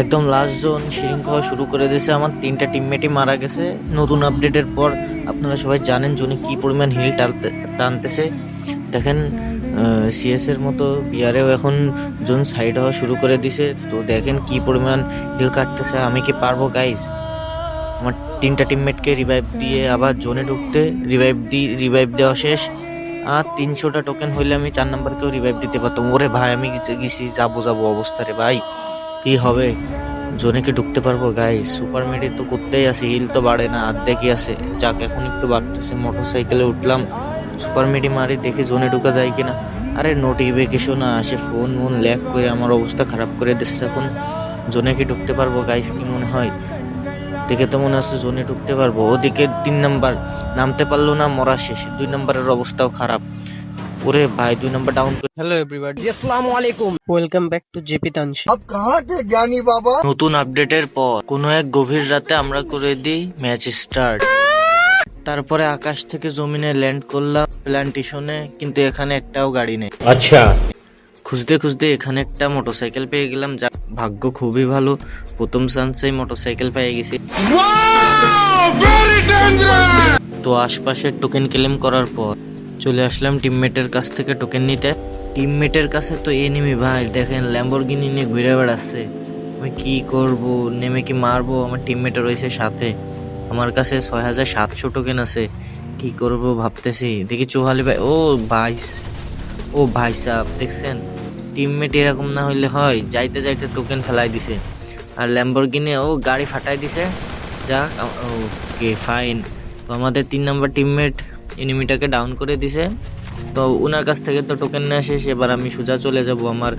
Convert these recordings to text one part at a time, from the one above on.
একদম last zone shrink খাওয়া শুরু করে দিয়েছে। আমার তিনটা টিমমেটই মারা গেছে। নতুন আপডেটের পর আপনারা সবাই জানেন জোনে কি পরিমাণ হিল টানতে টানতেছে। দেখেন সিএস এর মতো বিয়ারেও এখন জোন সাইড হওয়া শুরু করে দিছে তো দেখেন কি পরিমাণ হিল কাটতেছে। আমি কি পারব গাইস আমার তিনটা টিমমেটকে রিভাইভ দিয়ে আবার জোনে ঢুকতে রিভাইভ দি রিভাইভ দেওয়া শেষ। আর তিনশোটা টোকেন হইলে আমি চার নাম্বারকেও রিভাইভ দিতে পারতাম। ওরে ভাই, আমি গেছি, যাব যাব অবস্থা রে ভাই। কি হবে? জোনে কি ঢুকতে পারব? গাই সুপার মেডি তো করতেই আছে হিল তো বাড়ে না অর্ধেকই আছে। যাক, এখন একটু বাড়তেছে মোটর সাইকেলে উঠলাম। সুপার মেডি মারি, দেখি জোনে ঢুকা যায় কিনা। আরে নোটিফিকেশন আসে ফোন মন ল্যাক করে, আমার অবস্থা খারাপ করে দিচ্ছে এখন। জোনে কি ঢুকতে পারব গাইস কি মনে হয়? দেখে তো মনে হচ্ছে জোনে ঢুকতে পারব। ওদিকে তিন নাম্বার, নামতে পারল না, মরা শেষ। দুই নাম্বারের অবস্থাও খারাপ। ওরে ভাই দুই নাম্বার ডাউন হ্যালো এভরিবডি আসসালামু আলাইকুম ওয়েলকাম ব্যাক টু জেপি তানশি আপ কাহা কে জ্ঞানী বাবা নতুন আপডেটের পর কোনো এক গভীর রাতে আমরা করে দিই ম্যাচ স্টার্ট তারপরে আকাশ থেকে জমিনে ল্যান্ড করলাম প্ল্যান্টেশনে কিন্তু এখানে একটাও গাড়ি নেই। আচ্ছা। খুঁজতে খুঁজতে এখানে একটা মোটরসাইকেল পেয়ে গেলাম যা ভাগ্য খুবই ভালো। প্রথম চান্সেই মোটরসাইকেল পেয়ে গেছি। তো আশপাশের টোকেন ক্লেম করার পর চলে আসলাম টিমমেটের কাছ থেকে টোকেন নিতে। টিমমেটের কাছে তো এনিমি ভাই, দেখেন ল্যাম্বরগিনি নিয়ে ঘুরে বেড়াচ্ছে। আমি কি করব, নেমে কি মারবো? আমার টিমমেট রয়েছে সাথে। আমার কাছে ছয় হাজার সাতশো টোকেন আছে। কি করব ভাবতেছি। দেখি চৌহালি ভাই, ও বাইশ ও ভাই সাহ দেখছেন? টিমমেট এরকম না হইলে হয়, যাইতে যাইতে টোকেন ফেলাই দিছে। আর ল্যাম্বরগিনি ও গাড়ি ফাটাই দিছে। যাক ওকে ফাইন তো আমাদের তিন নম্বর টিমমেট এনিমিটাকে ডাউন করে দিছে। তো ওনার কাছ থেকে তো টোকেন নেওয়া শেষ। এবার আমি সোজা চলে যাব আমার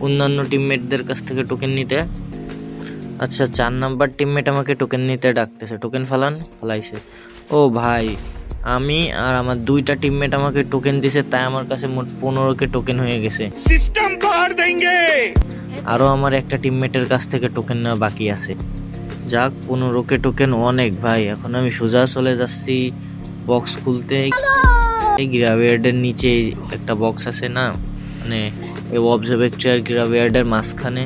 অন্যান্য টিমমেটদের কাছ থেকে টোকেন নিতে। আচ্ছা চার নাম্বার টিমমেট আমাকে টোকেন নিতে ডাকতেছে। টোকেন ফালান ফালাইছে। ও ভাই আমি আর আমার দুইটা টিমমেট আমাকে টোকেন দিছে তাই আমার কাছে মোট পনেরোকে টোকেন হয়ে গেছে। আরও আমার একটা টিমমেটের কাছ থেকে টোকেন নেওয়া বাকি আছে। যাক পনেরোকে টোকেন অনেক ভাই। এখন আমি সোজা চলে যাচ্ছি। বক্স খুলতে গ্রাভিয়ার্ডের নিচে একটা বক্স আছে না মানে এই অবজারভেটরি আর গ্রাভিয়ার্ডের মাঝখানে।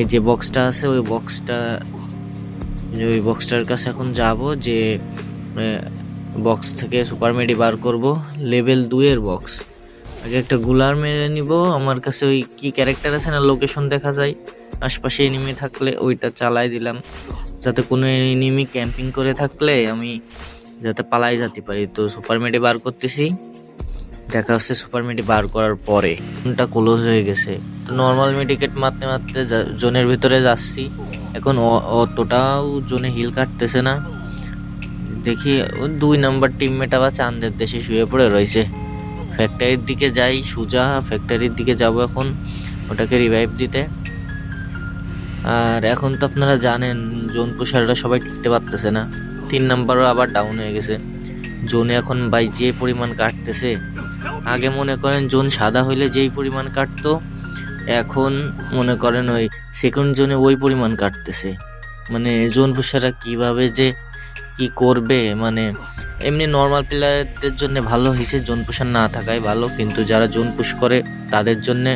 এই যে বক্সটা আছে, ওই বক্সটা ওই বক্সটার কাছে এখন যাব যে বক্স থেকে সুপার মেডি বার করব। লেভেল দুইয়ের বক্স আগে একটা গুলার মেরে নিব। আমার কাছে ওই কি ক্যারেক্টার আছে না লোকেশন দেখা যায়। আশপাশে এনিমি থাকলে ওইটা চালাই দিলাম। যাতে কোনো এনিমি ক্যাম্পিং করে থাকলে আমি যাতে পালাই যেতে পারি। তো সুপার মেডি বার করতেছি। দেখা হচ্ছে সুপার মেডি বার করার পরে। ফোনটা ক্লোজ হয়ে গেছে। তো নর্মাল মেডিকেট মারতে মারতে জোনের ভিতরে যাচ্ছি। এখন অতটাও জোনে হিল কাটতেছে না। দেখি দুই নাম্বার টিমমেট আবার চাঁদের দেশে শুয়ে পড়ে রয়েছে। ফ্যাক্টরির দিকে যাই, সুজা ফ্যাক্টরির দিকে যাব এখন, ওটাকে রিভাইভ দিতে। আর এখন তো আপনারা জানেন, জোন পুষাররা সবাই টিকতে পারতেছে না। তিন নাম্বারও আবার ডাউন হয়ে গেছে। জোনে এখন বাই যে পরিমাণ কাটতেছে, আগে মনে করেন জোন সাদা হইলে যেই পরিমাণ কাটতো, এখন মনে করেন ওই সেকেন্ড জোনে ওই পরিমাণ কাটতেছে। মানে জোন পুষাররা কীভাবে যে কি করবে মানে এমনি নর্মাল প্লেয়ারদের জন্য ভালো হয়েছে জোন পুষার না থাকাই ভালো, কিন্তু যারা জোন পুশ করে, তাদের জন্য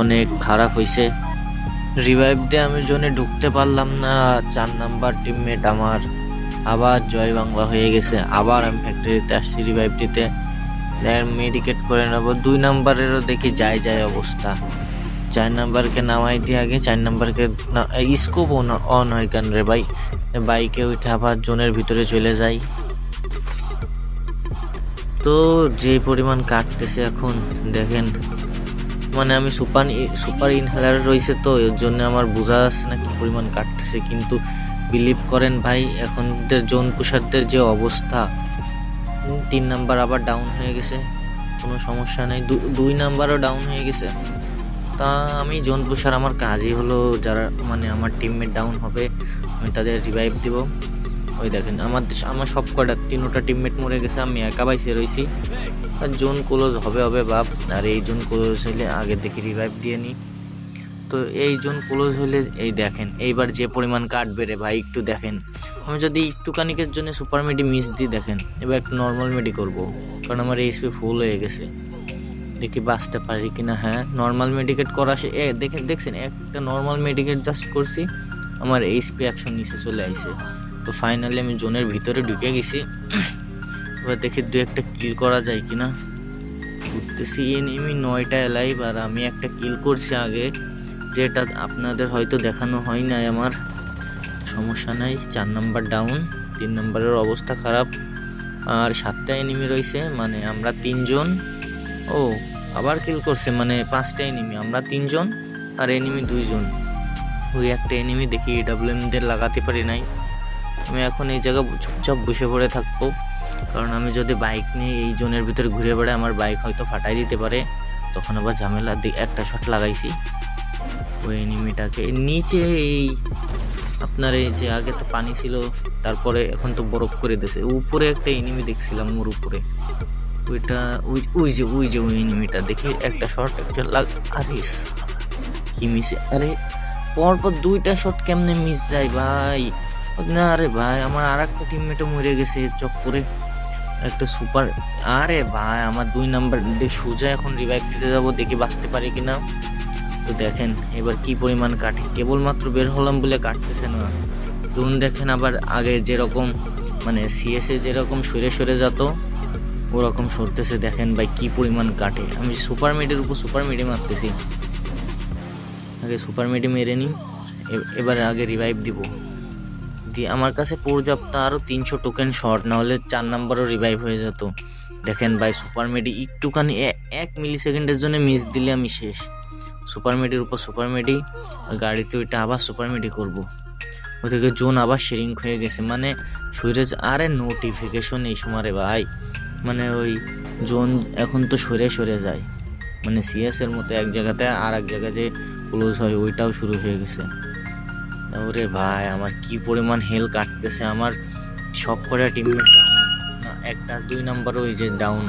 অনেক খারাপ হয়েছে রিভাইভ দিয়ে আমি জোনে ঢুকতে পারলাম না, চার নাম্বার টিমমেট আমার। আবার জয় বাংলা হয়ে গেছে। আবার আমি ফ্যাক্টরিতে আসছি রিভাইভ দিতে। মেডিকেট করে নেব। দুই নাম্বারেরও দেখি যায় যায় অবস্থা। চার নাম্বারকে নামাই দিয়ে আগে, চার নাম্বারকে স্কোপ অন হয় কেন রে ভাই? বাইকে উঠে আবার জোনের ভিতরে চলে যাই। তো যে পরিমাণ কাটতেছে এখন, দেখেন। মানে আমি সুপার সুপার ইনহেলার রয়েছে তো, এর জন্য আমার বোঝা যাচ্ছে না কি পরিমাণ কাটতেছে। কিন্তু বিলিভ করেন ভাই এখনদের জোন পুষারদের যে অবস্থা তিন নাম্বার আবার ডাউন হয়ে গেছে, কোনো সমস্যা নেই। দুই নাম্বারও ডাউন হয়ে গেছে। তা আমি জোন পুষার আমার কাজই হলো যারা মানে আমার টিমমেট ডাউন হবে, আমি তাদের রিভাইভ দিব। ওই দেখেন, আমার আমার সব কটা তিনোটা টিমমেট মরে গেছে, আমি একা বাইসে রয়েছি আর জোন ক্লোজ হবে হবে বাপ, আর এই জোন ক্লোজ হলে আগে দেখি রিভাইভ দিয়ে নিই। তো এই জোন ক্লোজ হলে এই দেখেন, এইবার যে পরিমাণ কাটবে রে ভাই, একটু দেখেন। আমি যদি একটুখানিকের জন্য সুপার মেডি মিস দিই, দেখেন, এবার একটু নর্মাল মেডি করব, কারণ আমার এইচপি ফুল হয়ে গেছে। দেখি বাঁচতে পারি কিনা হ্যাঁ নর্মাল মেডিকেট করা এ দেখেন দেখছেন, একটা নর্মাল মেডিকেট জাস্ট করছি, আমার এইচপি অ্যাকশন নিচে চলে আইছে। তো ফাইনালি আমি জোনের ভিতরে ঢুকে গেছি। এবার দেখি দু একটা কিল করা যায় কিনা। ঘুরতেছি এনিমি নয়টা এলাইভ আর আমি একটা কিল করছি আগে। যেটা আপনাদের হয়তো দেখানো হয় নাই আমার, সমস্যা নাই, চার নাম্বার ডাউন তিন নম্বরের অবস্থা খারাপ, আর সাতটা এনিমি রয়েছে মানে আমরা তিনজন, ও, আবার কিল করছে মানে পাঁচটা এনিমি আমরা তিনজন আর এনিমি দুইজন। ওই একটা এনিমি দেখি এডাব্লিউএমদের লাগাতে পারি নাই। আমি এখন এই জায়গা চুপচাপ বসে পড়ে থাকব, কারণ আমি যদি বাইক নিয়ে এই জোনের ভিতরে ঘুরে বেড়াই, আমার বাইক হয়তো ফাটাই দিতে পারে। তখন আবার ঝামেলা একটা শট লাগাইছি। ওই এনিমিটাকে নিচে এই আপনার এই যে আগে তো পানি ছিল, তারপরে এখন তো বরফ করে দিয়েছে। উপরে একটা এনিমি দেখছিলাম ওর উপরে। ওইটা, ওই ওই যে ওই যে ওই এনিমিটা দেখি একটা একটা লাগ আরে কি মিসে আরে পরপর দুইটা শট কেমনে মিস যায় ভাই? না আরে ভাই, আমার আর একটা টিমমেটও মরে গেছে চক্করে। একটা সুপার আরে ভাই, আমার দুই নাম্বার সোজা এখন রিভাইভ দিতে যাব, দেখি বাঁচতে পারি কিনা। তো দেখেন, এবার কি পরিমাণ কাটে কেবলমাত্র বের হলাম বলে কাটতেছে না। জোন দেখেন আবার আগে যেরকম মানে সিএসএ যেরকম সরে সরে যেত, ওরকম সরতেছে। দেখেন ভাই, কি পরিমাণ কাটে আমি সুপার মিডের উপর সুপার মিডে মারতেছি। আগে সুপার মিডে মেরে নিই। এবারে আগে রিভাইভ দিব। দিয়ে আমার কাছে পর্যাপ্ত আরও তিনশো টোকেন শর্ট না হলে চার নাম্বারও রিভাইভ হয়ে যেত। দেখেন ভাই, সুপার মেডি একটুখানি এক মিলি সেকেন্ডের জন্য মিস দিলে আমি শেষ। সুপার মেডির উপর সুপার মেডি গাড়িতে ওইটা আবার সুপার মেডি করব। ওদিকে জোন আবার শেরিং হয়ে গেছে। মানে শরীরে আরে নোটিফিকেশন এই সময় রে ভাই। মানে ওই জোন এখন তো সরে সরে যায়। মানে সিএস এর মতো এক জায়গাতে আর এক জায়গায় যে ক্লোজ হয়, ওইটাও শুরু হয়ে গেছে। ওরে ভাই, আমার কি পরিমাণ হেল কাটতেছে। আমার সব কটা টিমমেট একটা দুই নাম্বার ওই যে ডাউন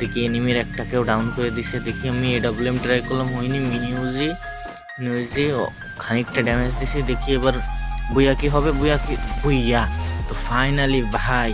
দেখি এনিমির একটাকেও ডাউন করে দিছে। দেখি আমি এডাব্লিউএম ট্রাই করলাম, হয়নি মিনিউজি নিউজে খানিকটা ড্যামেজ দিছে। দেখি এবার বুইয়া কি হবে, বুইয়া কি, বুইয়া। তো ফাইনালি ভাই